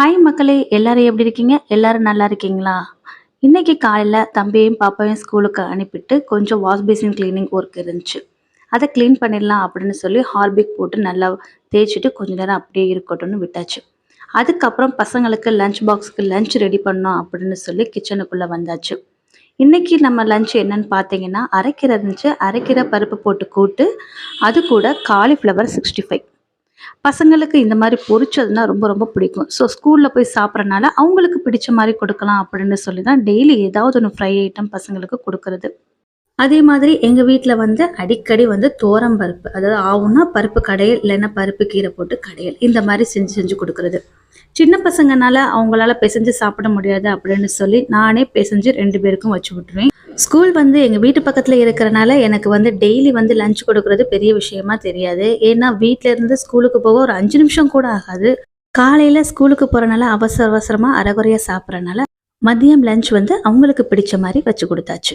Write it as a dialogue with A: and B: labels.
A: Hi மக்களே எல்லாரும் எப்படி இருக்கீங்க? எல்லாரும் நல்லா இருக்கீங்களா? இன்னைக்கு காலையில் தம்பியையும் பாப்பாவையும் ஸ்கூலுக்கு அனுப்பிட்டு கொஞ்சம் வாஷ் பேசின் க்ளீனிங் ஒர்க் இருந்துச்சு. அதை க்ளீன் பண்ணிடலாம் அப்படின்னு சொல்லி ஹார்பிக் போட்டு நல்லா தேய்ச்சிட்டு கொஞ்ச நேரம் அப்படியே இருக்கட்டும்னு விட்டாச்சு. அதுக்கப்புறம் பசங்களுக்கு லஞ்ச் பாக்ஸுக்கு லஞ்ச் ரெடி பண்ணோம் அப்படின்னு சொல்லி கிச்சனுக்குள்ளே வந்தாச்சு. இன்றைக்கி நம்ம லஞ்ச் என்னன்னு பார்த்தீங்கன்னா அரைக்கீரை இருந்துச்சு. அரைக்கீரை பருப்பு போட்டு கூட்டு அது கூட காலிஃப்ளவர் சிக்ஸ்டி ஃபைவ் பசங்களுக்கு இந்த மாதிரி பொரிச்சதுன்னா ரொம்ப ரொம்ப பிடிக்கும். ஸோ ஸ்கூலில் போய் சாப்பிட்றனால அவங்களுக்கு பிடிச்ச மாதிரி கொடுக்கலாம் அப்படின்னு சொல்லி தான் டெய்லி ஏதாவது ஒன்று ஃப்ரை ஐட்டம் பசங்களுக்கு கொடுக்கறது. அதே மாதிரி எங்கள் வீட்டில் வந்து அடிக்கடி வந்து தோரம் பருப்பு அதாவது ஆவுன்னா பருப்பு கடையல் இல்லைன்னா பருப்பு கீரை போட்டு கடையல் இந்த மாதிரி செஞ்சு செஞ்சு கொடுக்கறது. சின்ன பசங்கனால அவங்களால பிசைஞ்சு சாப்பிட முடியாது அப்படின்னு சொல்லி நானே பிசைஞ்சு ரெண்டு பேருக்கும் வச்சு விட்டுருவேன். ஸ்கூல் வந்து எங்கள் வீட்டு பக்கத்தில் இருக்கிறனால எனக்கு வந்து டெய்லி வந்து லஞ்ச் கொடுக்கறது பெரிய விஷயமா தெரியாது. ஏன்னா வீட்டில இருந்து ஸ்கூலுக்கு போக ஒரு அஞ்சு நிமிஷம் கூட ஆகாது. காலையில் ஸ்கூலுக்கு போகிறனால அவசர அவசரமாக அரைகுறையாக சாப்பிட்றனால மதியம் லஞ்ச் வந்து அவங்களுக்கு பிடிச்ச மாதிரி வச்சு கொடுத்தாச்சு.